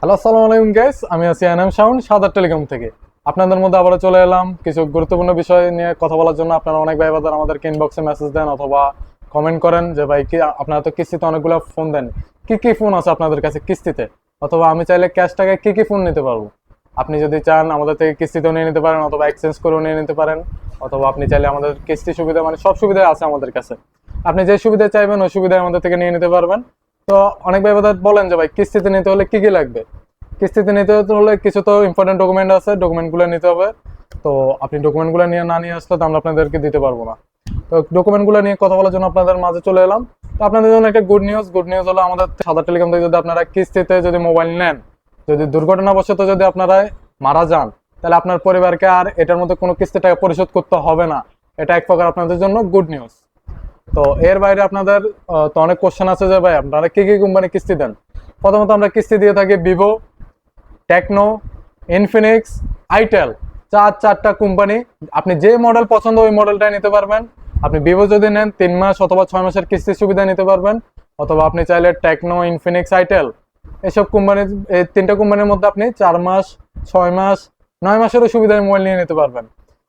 Hello আসসালামু আলাইকুম guys আমি আছি এনএম সাউন্ড, সাদার টেলিকম থেকে। আপনাদের মধ্যে আবারও চলে এলাম। কিছু গুরুত্বপূর্ণ বিষয় নিয়ে কথা বলার জন্য আপনারা অনেক ভাই বাদার আমাদেরকে ইনবক্সে মেসেজ দেন অথবা কমেন্ট করেন যে, ভাই, কি আপনারা তো কিস্তিতে অনেকগুলো ফোন দেন। কি কি ফোন আছে আপনাদের কাছে কিস্তিতে? অথবা আমি চাইলে ক্যাশ টাকায় কি কি ফোন নিতে পারব? আপনি যদি চান আমাদের থেকে কিস্তিতেও নিয়ে নিতে পারেন অথবা এক্সচেঞ্জ করেও নিয়ে নিতে পারেন। অথবা আপনি চাইলে আমাদের কিস্তি সুবিধা মানে সব সুবিধা আছে আমাদের কাছে। আপনি যে সুবিধা চাইবেন, ওই সুবিধা আমাদের থেকে নিয়ে নিতে পারবেন। তো অনেক ভাই বলেন যে ভাই, কিস্তিতে নিতে হলে কি কি লাগবে? কিস্তিতে নিতে হলে কিছু তো ইম্পর্টেন্ট ডকুমেন্ট আছে ডকুমেন্টগুলো নিতে হবে। তো আপনি ডকুমেন্টগুলো নিয়ে না নিয়ে আসলে তো আমরা আপনাদেরকে দিতে পারব না। তো ডকুমেন্টগুলো নিয়ে কথা বলার জন্য আপনাদের মাঝে চলে এলাম। তো আপনাদের জন্য একটা গুড নিউজ গুড নিউজ হলো আমাদের সাদা টেলিকম থেকে যদি আপনারা কিস্তিতে যদি মোবাইল নেন, যদি দুর্ঘটনাবশত যদি আপনারা মারা যান, তাহলে আপনার পরিবারকে আর এটার মধ্যে কোনো কিস্তি টাকা পরিশোধ করতে হবে না। এটা এক প্রকার আপনাদের জন্য গুড নিউজ তো এর বাইরে আপনাদের তো অনেক কোশ্চেন আছে যে ভাই, আপনারা কি কি কোম্পানি কিস্তি দেন? প্রথমত আমরা কিস্তি দিয়ে থাকি ভিভো টেকনো ইনফিনিক্স আইটেল চার, চারটা কোম্পানি। আপনি যে মডেল পছন্দ, ওই মডেলটাই নিতে পারবেন। আপনি ভিভো যদি নেন, তিন মাস অথবা ছয় মাসের কিস্তির সুবিধা নিতে পারবেন। অথবা আপনি চাইলে টেকনো ইনফিনিক্স আইটেল এসব কোম্পানি, এই তিনটা কোম্পানির মধ্যে আপনি চার মাস, ছয় মাস, নয় মাসেরও সুবিধায় মোবাইল নিয়ে নিতে পারবেন।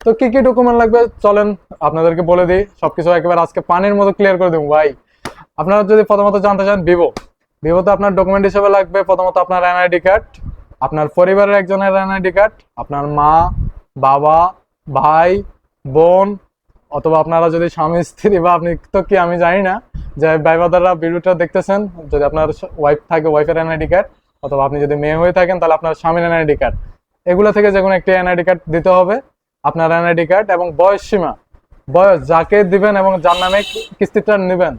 তো কি কি ডকুমেন্ট লাগবে? চলেন, আপনাদেরকে বলে দিই। সবকিছু একেবারে আজকে পানির মতো ক্লিয়ার করে দেবো, ভাই। আপনারা যদি প্রথমত জানতে চান ভিভো ভিভোতে আপনার ডকুমেন্ট হিসেবে লাগবে প্রথমত আপনার এনআইডি কার্ড আপনার পরিবারের একজনের এনআইডি কার্ড আপনার মা, বাবা, ভাই, বোন, অথবা আপনারা যদি স্বামী, স্ত্রী বা আপনি, তো কি আমি জানি না, যে ভাইবাদাররা ভিডিওটা দেখতেছেন, যদি আপনার ওয়াইফ থাকে ওয়াইফের এনআইডি কার্ড অথবা আপনি যদি মেয়ে হয়ে থাকেন, তাহলে আপনার স্বামীর এনআইডি কার্ড এগুলো থেকে যে কোনো একটি এনআইডি কার্ড দিতে হবে। আপনার এনআইডি কার্ড এবং বয়স সীমা। বয়স যাকে দিবেন এবং যার নামে কিস্তিটা নেবেন,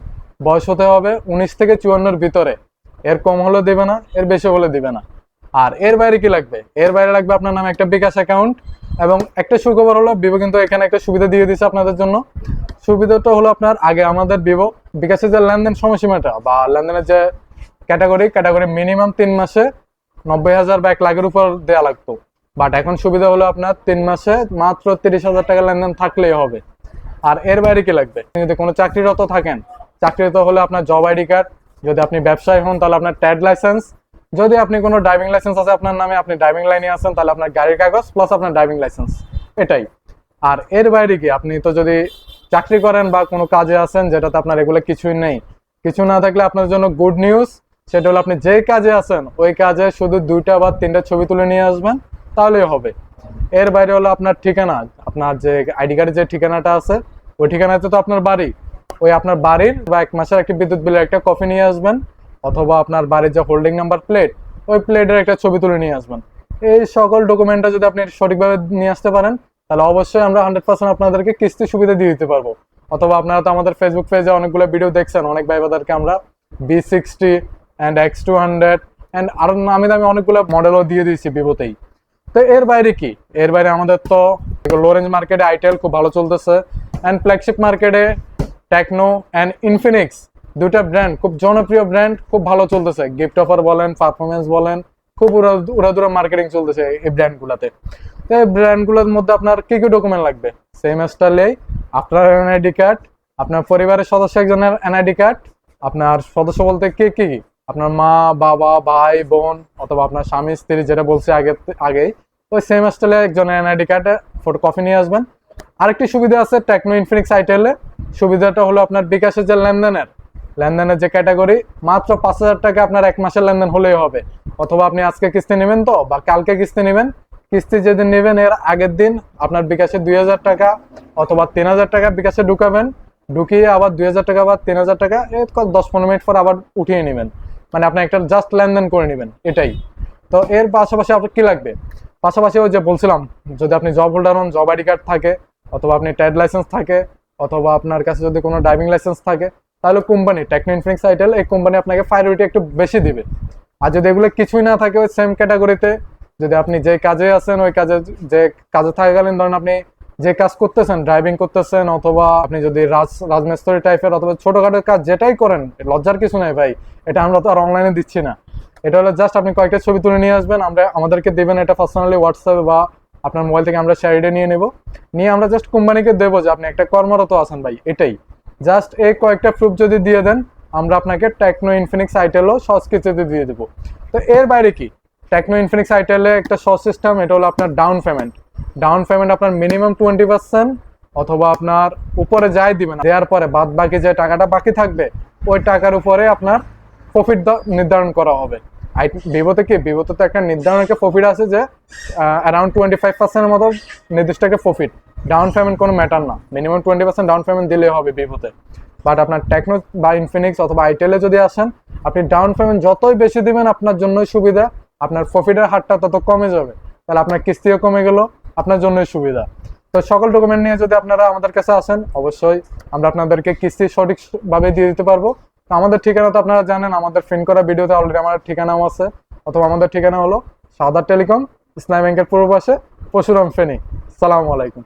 বয়স হতে হবে উনিশ থেকে চুয়ান্নর ভিতরে। এর কম হলে দিবে না, এর বেশি হলে দিবে না। আর এর বাইরে কি লাগবে? এর বাইরে লাগবে আপনার নামে একটা বিকাশ অ্যাকাউন্ট এবং একটা সুখবর হলো, ভিভো কিন্তু এখানে একটা সুবিধা দিয়ে দিচ্ছে আপনাদের জন্য। সুবিধাটা হলো আপনার আগে আমাদের ভিভো বিকাশের যে লেনদেন সময়সীমাটা বা লেনদেনের যে ক্যাটাগরি ক্যাটাগরি মিনিমাম তিন মাসে নব্বই হাজার বা এক লাখের উপর দেওয়া লাগতো। বাট এখন সুবিধা হলো আপনার তিন মাসে মাত্র তিরিশ হাজার টাকা লেনদেন থাকলেই হবে। আর এর বাইরে কি লাগবে? যদি কোনো চাকরিরত থাকেন চাকরিরত হলে আপনার জব আইডি কার্ড যদি আপনি ব্যবসায়ী হন, তাহলে আপনার ট্যাড লাইসেন্স যদি আপনি কোনো ড্রাইভিং লাইসেন্স আছে আপনার নামে, আপনি ড্রাইভিং লাইনে আছেন, তাহলে আপনার গাড়ির কাগজ প্লাস আপনার ড্রাইভিং লাইসেন্স এটাই। আর এর বাইরে কি? আপনি তো যদি চাকরি করেন বা কোনো কাজে আছেন, যেটাতে আপনার এগুলো কিছুই নেই। কিছু না থাকলে আপনার জন্য গুড নিউজ সেটা হলো আপনি যে কাজে আছেন, ওই কাজে শুধু দুইটা বা তিনটা ছবি তুলে নিয়ে আসবেন। তাহলেই হবে। এর বাইরে হলো আপনার ঠিকানা। আপনার যে আইডি কার্ডের যে ঠিকানাটা আছে, ওই ঠিকানাতে তো আপনার বাড়ি। ওই আপনার বাড়ির বা এক মাসের একটা বিদ্যুৎ বিলের একটা কপি নিয়ে আসবেন, অথবা আপনার বাড়ির যে হোল্ডিং নাম্বার প্লেট ওই প্লেটের একটা ছবি তুলে নিয়ে আসবেন। এই সকল ডকুমেন্টটা যদি আপনি সঠিকভাবে নিয়ে আসতে পারেন, তাহলে অবশ্যই আমরা হান্ড্রেড পার্সেন্ট আপনাদেরকে কিস্তি সুবিধা দিয়ে দিতে পারব। অথবা আপনারা তো আমাদের ফেসবুক পেজে অনেকগুলো ভিডিও দেখছেন, অনেক ভাই বাদারকে আমরা B sixty and X two hundred and আরও নামি দামি অনেকগুলো মডেলও দিয়ে দিয়েছি ভিভোতেই তো এর বাইরে কি? এর বাইরে আমাদের তো লোরেঞ্জ মার্কেটে আইটেল খুব ভালো চলতেছে অ্যান্ড ফ্ল্যাগশিপ মার্কেটে টেকনো অ্যান্ড ইনফিনিক্স দুটা ব্র্যান্ড খুব জনপ্রিয় ব্র্যান্ড খুব ভালো চলতেছে। গিফট অফার বলেন পারফরমেন্স বলেন, খুব উড়া উড়াদুরা মার্কেটিং চলতেছে এই ব্র্যান্ডগুলোতে তো এই ব্র্যান্ডগুলোর মধ্যে আপনার কি কি ডকুমেন্ট লাগবে? সেম স্টাইলেই আপনার এনআইডি কার্ড আপনার পরিবারের সদস্য একজনের এনআইডি কার্ড আপনার সদস্য বলতে কি কি? আপনার মা, বাবা, ভাই, বোন অথবা আপনার স্বামী, স্ত্রী যেটা বলছে আগে আগেই ওই সেম স্টাইলে একজনের এনআইডি কার্ডে ফটো কপি নিয়ে আসবেন। আরেকটি সুবিধা আছে টেকনো ইনফিনিক্স আইটেলে সুবিধাটা হলো আপনার বিকাশের যে লেনদেনের লেনদেনের যে ক্যাটাগরি মাত্র পাঁচ হাজার টাকা আপনার এক মাসের লেনদেন হলেই হবে। অথবা আপনি আজকে কিস্তি নেবেন তো, বা কালকে কিস্তি নেবেন। কিস্তি যেদিন নেবেন, এর আগের দিন আপনার বিকাশে দুই হাজার টাকা অথবা তিন হাজার টাকা বিকাশে ঢুকাবেন। ঢুকিয়ে আবার দুই হাজার টাকা বা তিন হাজার টাকা দশ পনেরো মিনিট পর আবার উঠিয়ে নেবেন। মানে আপনি একটা জাস্ট লেনদেন করে নেবেন, এটাই। তো এর পাশাপাশি আপনার কি লাগবে? পাশাপাশি ওই যে বলছিলাম, যদি আপনি জব হোল্ডার হন জব আইডি কার্ড থাকে, অথবা আপনি ট্যাড লাইসেন্স থাকে, অথবা আপনার কাছে যদি কোনো ড্রাইভিং লাইসেন্স থাকে, তাহলে কোম্পানি টেকনো ইনফিনিক্স আইটেল এই কোম্পানি আপনাকে প্রায়োরিটি একটু বেশি দিবে। আর যদি এগুলো কিছুই না থাকে ওই সেম ক্যাটাগরিতে যদি আপনি যে কাজে আছেন, ওই কাজে, যে কাজে থাকাকালীন ধরেন আপনি যে কাজ করতেছেন ড্রাইভিং করতেছেন অথবা আপনি যদি রাজ, রাজমিস্ত্রি টাইপের অথবা ছোটখাটো কাজ যেটাই করেন, লজ্জার কিছু নাই ভাই। এটা আমরা তো আর অনলাইনে দিচ্ছি না। এটা হলো জাস্ট আপনি কয়েকটা ছবি তুলে নিয়ে আসবেন, আমরা, আমাদেরকে দেবেন এটা পার্সোনালি হোয়াটসঅ্যাপে বা আপনার মোবাইল থেকে আমরা শ্যারিডে নিয়ে নেব। নিয়ে আমরা জাস্ট কোম্পানিকে দেবো যে আপনি একটা কর্মরত আছেন ভাই, এটাই। জাস্ট এই কয়েকটা প্রুফ যদি দিয়ে দেন, আমরা আপনাকে টেকনো ইনফিনিক্স আইটেলও সহজ কিছুতে দিয়ে দেবো। তো এর বাইরে কি? টেকনো ইনফিনিক্স আইটেলে একটা সহজ সিস্টেম এটা হলো আপনার ডাউন পেমেন্ট ডাউন পেমেন্ট আপনার মিনিমাম টোয়েন্টি পার্সেন্ট অথবা আপনার উপরে যাই দিবেন, দেওয়ার পরে বাদ বাকি যে টাকাটা বাকি থাকবে, ওই টাকার উপরে আপনার প্রফিট নির্ধারণ করা হবে। ভিভোতে কি? ভিভোতে তো একটা নির্ধারণ একটা প্রফিট আছে যে অ্যারাউন্ড টোয়েন্টি ফাইভ পার্সেন্টের মতো নির্দিষ্ট একটা প্রফিট ডাউন পেমেন্ট কোনো ম্যাটার না। Minimum twenty percent down payment দিলে হবে ভিভোতে বাট আপনার টেকনো বা ইনফিনিক্স অথবা আইটেলে যদি আসেন, আপনি ডাউন পেমেন্ট যতই বেশি দিবেন, আপনার জন্যই সুবিধা। আপনার প্রফিটের হারটা তত কমে যাবে। তাহলে আপনার কিস্তিও কমে গেল। আপনার জন্যই সুবিধা। তো সকল ডকুমেন্ট নিয়ে যদি আপনারা আমাদের কাছে আসেন, অবশ্যই আমরা আপনাদেরকে কিস্তি সঠিকভাবে দিয়ে দিতে পারব। তো আমাদের ঠিকানা তো আপনারা জানেন, আমাদের ফিন করা ভিডিওতে অলরেডি আমার ঠিকানাও আছে। অথবা আমাদের ঠিকানা হলো সাদার টেলিকম, ইসলাম ব্যাংকের পূর্ব পাশে পরশুরাম ফেনী। সালামু আলাইকুম।